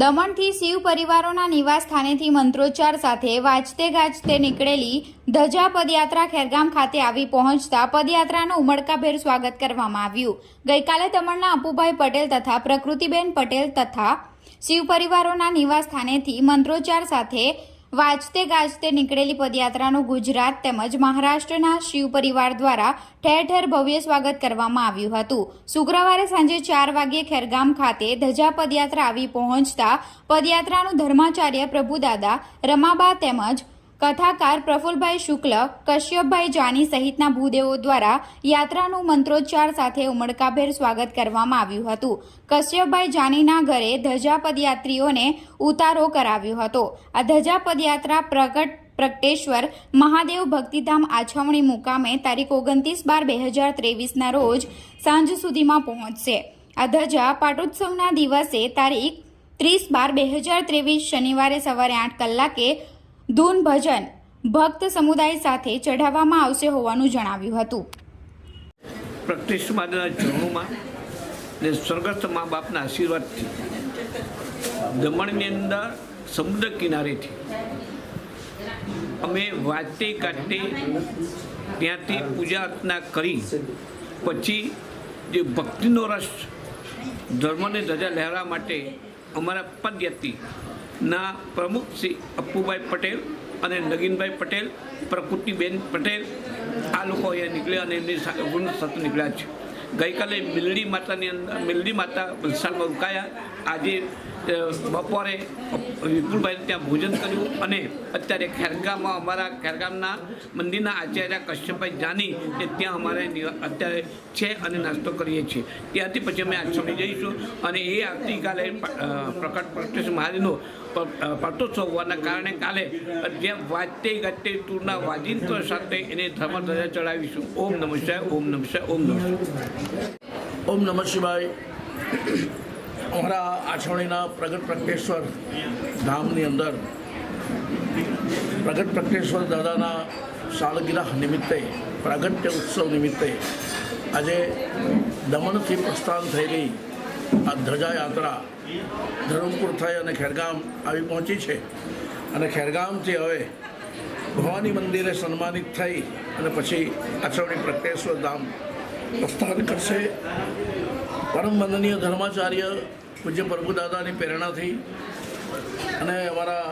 દમણથી શિવ પરિવારોના નિવાસ સ્થાનેથી મંત્રોચ્ચાર સાથે વાજતે ગાજતે નીકળેલી ધજા પદયાત્રા ખેરગામ ખાતે આવી પહોંચતા પદયાત્રાનું ઉમળકાભેર સ્વાગત કરવામાં આવ્યું. ગઈકાલે દમણના અપુભાઈ પટેલ તથા પ્રકૃતિબેન પટેલ તથા શિવ પરિવારોના નિવાસ સ્થાનેથી મંત્રોચ્ચાર સાથે વાજતે ગાજતે નીકળેલી પદયાત્રાનું ગુજરાત તેમજ મહારાષ્ટ્રના શિવ પરિવાર દ્વારા ઠેર ઠેર ભવ્ય સ્વાગત કરવામાં આવ્યું હતું. શુક્રવારે સાંજે ચાર વાગ્યે ખેરગામ ખાતે ધજા પદયાત્રા આવી પહોંચતા પદયાત્રાનું ધર્માચાર્ય પ્રભુદાદા રમાબા તેમજ કથાકાર પ્રફુલભાઈ શુક્લ, કશ્યપભાઈ જાની સહિતના ભૂદેવો દ્વારા યાત્રાનું મંત્રોચ્ચાર સાથે ઉમળકાભેર સ્વાગત કરવામાં આવ્યું હતું. કશ્યપભાઈ જાનીના ઘરે ધજા પદયાત્રીઓને ઉતારો કરાવ્યો હતો. આ ધજા પદયાત્રા પ્રગટ પ્રગટેશ્વર મહાદેવ ભક્તિધામ આછવણી મુકામે તારીખ ઓગણત્રીસ બાર બે હજાર ત્રેવીસના રોજ સાંજ સુધીમાં પહોંચશે. આ ધજા પાટોત્સવના દિવસે તારીખ ત્રીસ બાર બે હજાર ત્રેવીસ શનિવારે સવારે આઠ કલાકે ધૂન ભજન ભક્ત સમુદાય સાથે ચઢાવવામાં આવશે હોવાનું જણાવ્યું હતું. પ્રતિષ્ઠ માતાના ચરણોમાં ને સ્વર્ગસ્થ મા બાપના આશીર્વાદથી, દમણની અંદર સમુદ્ર કિનારેથી અમે વાંચતે કાઢતે ત્યાંથી પૂજા અર્ચના કરી, પછી જે ભક્તિનો રસ ધર્મને ધજા લહેરા માટે અમારા પદયાત્રીના પ્રમુખ શ્રી અપ્પુભાઈ પટેલ અને નગીનભાઈ પટેલ, પ્રકૃતિબેન પટેલ, આ લોકો અહીંયા નીકળ્યા અને એમની ગુણ સત નીકળ્યા છે. ગઈકાલે મિલડી માતાની અંદર, મિલડી માતા વલસાડમાં રોકાયા. આજે બપોરે વિપુલભાઈ ત્યાં ભોજન કર્યું અને અત્યારે ખેરગામમાં અમારા ખેરગામના મંદિરના આચાર્ય કશ્યપભાઈ જાની એ ત્યાં અમારે અત્યારે છે અને નાસ્તો કરીએ છીએ. ત્યાંથી પછી અમે આશ્રમે જઈશું અને એ આવતીકાલે પ્રકટ પ્રત્યક્ષ મહાદેવનો પ- હોવાના કારણે કાલે જે વાજતે ગાજતે ટૂરના વાજિંત્ર સાથે એને ધર્મ ધજા ચડાવીશું. ઓમ નમઃ ઓમ નમઃ ઓમ નમઃ ઓમ નમઃ શિવાય. અમારા આછવણીના પ્રગટ પ્રગટેશ્વર ધામની અંદર પ્રગટ પ્રગટેશ્વર દાદાના સાલગીરા નિમિત્તે, પ્રાગટ્ય ઉત્સવ નિમિત્તે આજે દમણથી પ્રસ્થાન થયેલી આ ધજા યાત્રા ધરમપુર થઈ અને ખેરગામ આવી પહોંચી છે. અને ખેરગામથી હવે ભવાની મંદિરે સન્માનિત થઈ અને પછી આછવણી પ્રગટેશ્વર ધામ પ્રસ્થાન કરશે. પરમ વંદનીય ધર્માચાર્ય પૂજ્ય પ્રભુદાદાની પ્રેરણાથી અને અમારા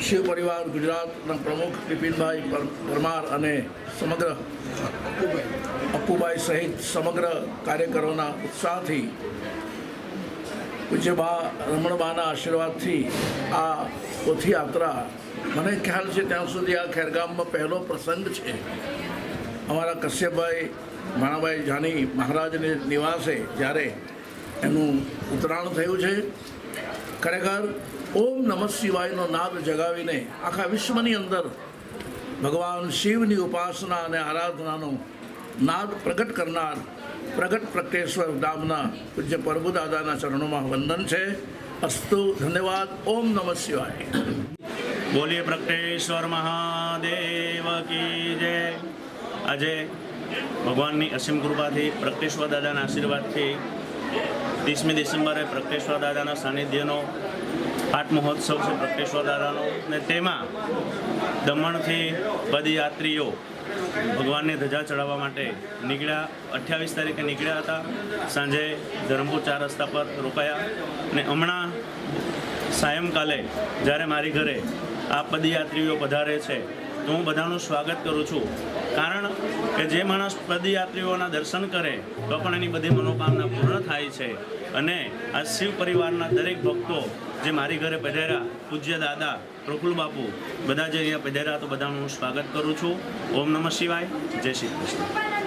શિવ પરિવાર ગુજરાતના પ્રમુખ બિપિનભાઈ પર- પરમાર અને સમગ્ર અપ્પુભાઈ સહિત સમગ્ર કાર્યકરોના ઉત્સાહથી પૂજ્ય બા રમણબાના આશીર્વાદથી આ પોથીયાત્રા મને ખ્યાલ છે ત્યાં સુધી આ ખેરગામમાં પહેલો પ્રસંગ છે. અમારા કશ્યપભાઈ ભાણાભાઈ જાની મહારાજને નિવાસે જ્યારે એનું ઉતરાણ થયું છે. ખરેખર ઓમ નમઃ શિવાયનો નાદ જગાવીને આખા વિશ્વની અંદર ભગવાન શિવની ઉપાસના અને આરાધનાનો નાદ પ્રગટ કરનાર પ્રગટ પ્રગટેશ્વર ધામના પૂજ્ય પ્રભુદાદાના ચરણોમાં વંદન છે. અસ્તુ ધન્યવાદ. ઓમ નમઃ શિવાય. બોલીએ પ્રગટેશ્વર મહાદેવ કી જય. આજે ભગવાનની અસીમ કૃપાથી પ્રગટેશ્વર દાદાના આશીર્વાદથી ત્રીસમી ડિસેમ્બરે પ્રગટેશ્વર દાદાના સાનિધ્યનો પાઠ મહોત્સવ છે પ્રગટેશ્વર દાદાનો. ને તેમાં દમણથી પદયાત્રીઓ ભગવાનને ધજા ચડાવવા માટે નીકળ્યા. અઠ્યાવીસ તારીખે નીકળ્યા હતા. સાંજે ધરમપુર ચાર રસ્તા પર રોકાયા. ને હમણાં સાયંકાલે જ્યારે મારી ઘરે આ પદયાત્રીઓ પધારે છે, તો હું બધાનું સ્વાગત કરું છું. કારણ જે માણસ પદયાત્રીઓના દર્શન કરે, તો પણ એની બધી મનોકામના પૂર્ણ થાય છે. અને આ શિવ પરિવારના દરેક ભક્તો જે મારી ઘરે પધાર્યા, પૂજ્ય દાદા પ્રફુલ બાપુ, બધા જે અહીંયા પધાર્યા, તો બધાનું હું સ્વાગત કરું છું. ઓમ નમઃ શિવાય. જય શ્રી કૃષ્ણ.